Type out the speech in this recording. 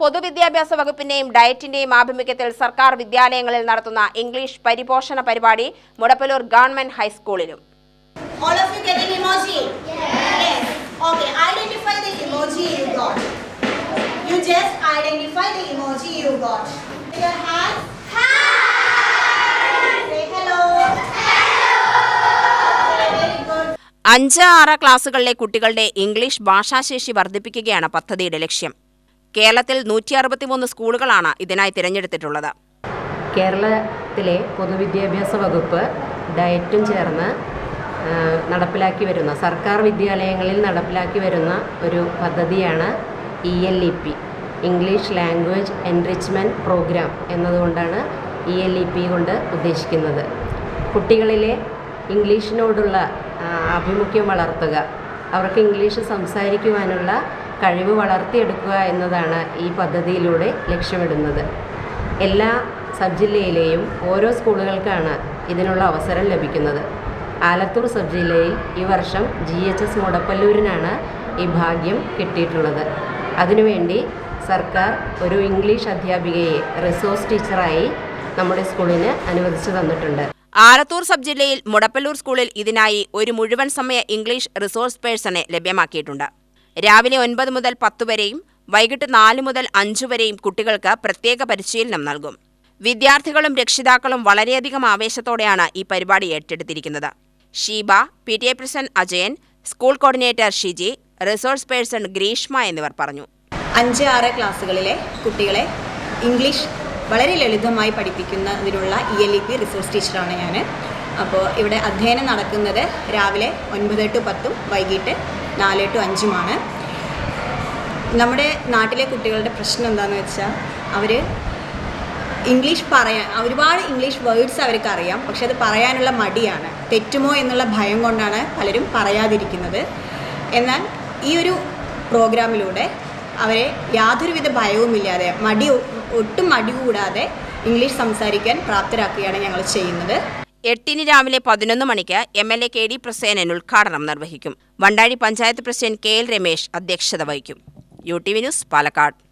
പൊതുവിദ്യാഭ്യാസ വകുപ്പിന്റെയും ഡയറ്റിന്റെയും ആഭിമുഖ്യത്തിൽ സർക്കാർ വിദ്യാലയങ്ങളിൽ നടത്തുന്ന ഇംഗ്ലീഷ് പരിപോഷണ പരിപാടി മുടപ്പലൂർ ഗവൺമെന്റ് ഹൈസ്കൂളിലും. അഞ്ച് ആറ് ക്ലാസുകളിലെ കുട്ടികളുടെ ഇംഗ്ലീഷ് ഭാഷാശേഷി വർദ്ധിപ്പിക്കുകയാണ് പദ്ധതിയുടെ ലക്ഷ്യം. കേരളത്തിൽ നൂറ്റി അറുപത്തിമൂന്ന് സ്കൂളുകളാണ് ഇതിനായി തിരഞ്ഞെടുത്തിട്ടുള്ളത്. കേരളത്തിലെ പൊതുവിദ്യാഭ്യാസ വകുപ്പ് ഡയറ്റും ചേർന്ന് നടപ്പിലാക്കി വരുന്ന സർക്കാർ വിദ്യാലയങ്ങളിൽ നടപ്പിലാക്കി വരുന്ന ഒരു പദ്ധതിയാണ് E L E P English language enrichment programme എന്നതുകൊണ്ടാണ് ഇ എൽ ഇ പി കൊണ്ട് ഉദ്ദേശിക്കുന്നത്. കുട്ടികളിലെ ഇംഗ്ലീഷിനോടുള്ള ആഭിമുഖ്യം വളർത്തുക അവർക്ക് ഇംഗ്ലീഷ് സംസാരിക്കുവാനുള്ള കഴിവ് വളർത്തിയെടുക്കുക എന്നതാണ് ഈ പദ്ധതിയിലൂടെ ലക്ഷ്യമിടുന്നത്. എല്ലാ സബ് ജില്ലയിലെയും ഓരോ സ്കൂളുകൾക്കാണ് ഇതിനുള്ള അവസരം ലഭിക്കുന്നത്. ആലത്തൂർ സബ് ജില്ലയിൽ ഈ വർഷം ജി എച്ച് എസ് മുടപ്പല്ലൂരിനാണ് ഈ ഭാഗ്യം കിട്ടിയിട്ടുള്ളത്. അതിനുവേണ്ടി സർക്കാർ ഒരു ഇംഗ്ലീഷ് അധ്യാപികയെ റിസോഴ്സ് ടീച്ചറായി നമ്മുടെ സ്കൂളിന് അനുവദിച്ചു തന്നിട്ടുണ്ട്. ആലത്തൂർ സബ് ജില്ലയിൽ മുടപ്പല്ലൂർ സ്കൂളിൽ ഇതിനായി ഒരു മുഴുവൻ സമയ ഇംഗ്ലീഷ് റിസോഴ്സ് പേഴ്സണെ ലഭ്യമാക്കിയിട്ടുണ്ട്. രാവിലെ ഒൻപത് മുതൽ പത്ത് വരെയും വൈകിട്ട് നാല് മുതൽ അഞ്ചു വരെയും കുട്ടികൾക്ക് പ്രത്യേക പരിശീലനം നൽകും. വിദ്യാർത്ഥികളും രക്ഷിതാക്കളും വളരെയധികം ആവേശത്തോടെയാണ് ഈ പരിപാടി ഏറ്റെടുത്തിരിക്കുന്നത്. Sheeba P T A president Ajayan school coordinator Shiji resource person Greeshma എന്നിവർ പറഞ്ഞു. അഞ്ച് ആറ് ക്ലാസ്സുകളിലെ കുട്ടികളെ ഇംഗ്ലീഷ് വളരെ ലളിതമായി പഠിപ്പിക്കുന്നതിനുള്ള E L E P resource ടീച്ചറാണ് ഞാൻ അപ്പോൾ ഇവിടെ അധ്യയനം നടക്കുന്നത് രാവിലെ ഒൻപത് ടു പത്തും വൈകിട്ട് നാല് ടു അഞ്ചുമാണ്. നമ്മുടെ നാട്ടിലെ കുട്ടികളുടെ പ്രശ്നം എന്താണെന്ന് വെച്ചാൽ അവർ ഇംഗ്ലീഷ് പറയാൻ ഒരുപാട് ഇംഗ്ലീഷ് വേർഡ്സ് അവർക്ക് അറിയാം പക്ഷെ അത് പറയാനുള്ള മടിയാണ്. തെറ്റുമോ എന്നുള്ള ഭയം കൊണ്ടാണ് പലരും പറയാതിരിക്കുന്നത്. എന്നാൽ ഈ ഒരു പ്രോഗ്രാമിലൂടെ അവരെ യാതൊരുവിധ ഭയവുമില്ലാതെ മടി ഒട്ടും മടി കൂടാതെ ഇംഗ്ലീഷ് സംസാരിക്കാൻ പ്രാപ്തരാക്കുകയാണ് ഞങ്ങൾ ചെയ്യുന്നത്. എട്ടിന് രാവിലെ പതിനൊന്ന് മണിക്ക് M L A K D Prasenan ഉദ്ഘാടനം നിർവഹിക്കും. Vandazhi panchayat president K L Ramesh അധ്യക്ഷത വഹിക്കും. U T V news Palakkad.